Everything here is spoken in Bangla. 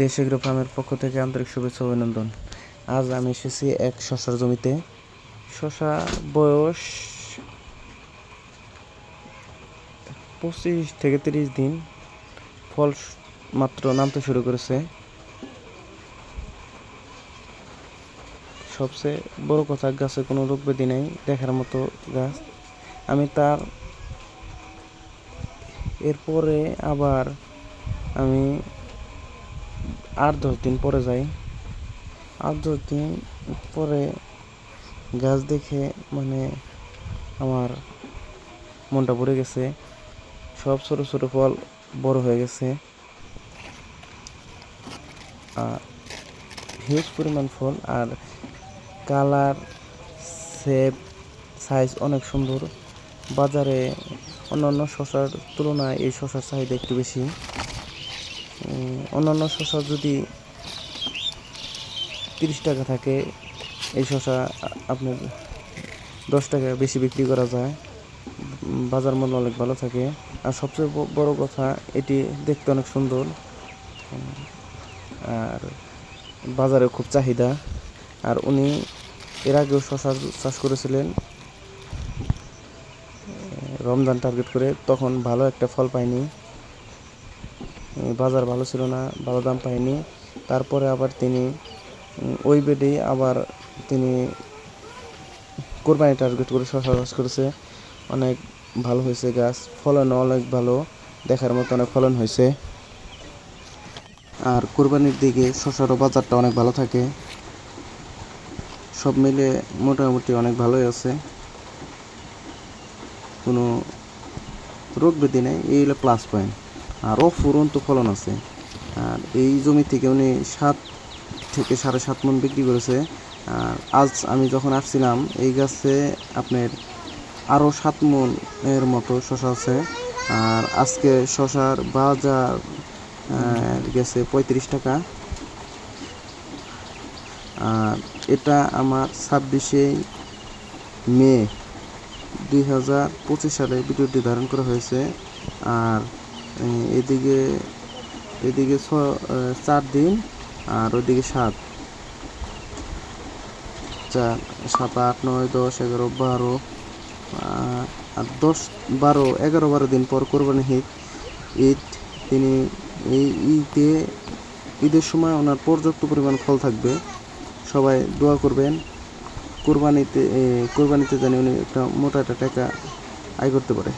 দেশ এগ্রো ফার্মের পক্ষ থেকে আন্তরিক শুভেচ্ছা অভিনন্দন। আজ আমি এসেছি এক শশার জমিতে। শশা বয়স পঁচিশ থেকে তিরিশ দিন। ফল মাত্র নামতে শুরু করেছে। সবচেয়ে বড় কথা, গাছে কোনো রোগ ব্যাধি নেই, দেখার মতো গাছ। আমি তার এরপরে আবার আমি আট দশ দিন পরে যাই। আট দশ দিন পরে গাছ দেখে মানে আমার মনটা ভরে গেছে। সব ছোটো ছোটো ফল বড় হয়ে গেছে। আর হিউজ পরিমাণ ফল আর কালার শেপ সাইজ অনেক সুন্দর। বাজারে অন্যান্য শসার তুলনায় এই শসার চাহিদা একটু বেশি। অন্যান্য শসা যদি তিরিশ টাকা থাকে এই শসা আপনার দশ টাকা বেশি বিক্রি করা যায়। বাজার মূল্য অনেক ভালো থাকে। আর সবচেয়ে বড় কথা এটি দেখতে অনেক সুন্দর। আর বাজারে খুব চাহিদা। আর উনি এর আগেও শশার চাষ করেছিলেন। রমজান টার্গেট করে তখন ভালো একটা ফল উম, বাজার ভালো ছিল না, ভালো দাম পায়নি তারপরে আবার তিনি ওই বেডেই আবার তিনি কোরবানি টার্গেট করে শশা চাষ করেছে। অনেক ভালো হয়েছে গাছ, ফলন অনেক ভালো, দেখার মতো অনেক ফলন হয়েছে। আর কোরবানির দিকে শশারও বাজারটা অনেক ভালো থাকে। সব মিলে মোটামুটি অনেক ভালোই আছে। কোনো রোগ ব্যাধি নেই, এই হলো প্লাস পয়েন্ট আর ফুরন্ত ফলন আছে। আর এই জমি থেকে উনি সাত থেকে সাড়ে সাত মন বিক্রি করেছে। আর আজ আমি যখন আসছিলাম, এই গাছে আপনার আরও সাত মন এর মতো শশা আছে। আর আজকে শশার বাজার গেছে পঁয়ত্রিশ টাকা। আর এটা আমার ছাব্বিশে মে দুই হাজার পঁচিশ সালে ভিডিওটি ধারণ করা হয়েছে। আর এদিকে এদিকে ছ চার দিন আর ওইদিকে সাত। চার, সাত, আট, নয়, দশ, এগারো, বারো আর দশ, বারো, এগারো, বারো দিন পর কোরবানি ঈদ। ঈদ তিনি, এই ঈদে, ঈদের সময় ওনার পর্যাপ্ত পরিমাণ ফল থাকবে। সবাই দোয়া করবেন। কোরবানিতে কোরবানিতে জানি উনি একটা মোটা একটা টাকা আয় করতে পারে।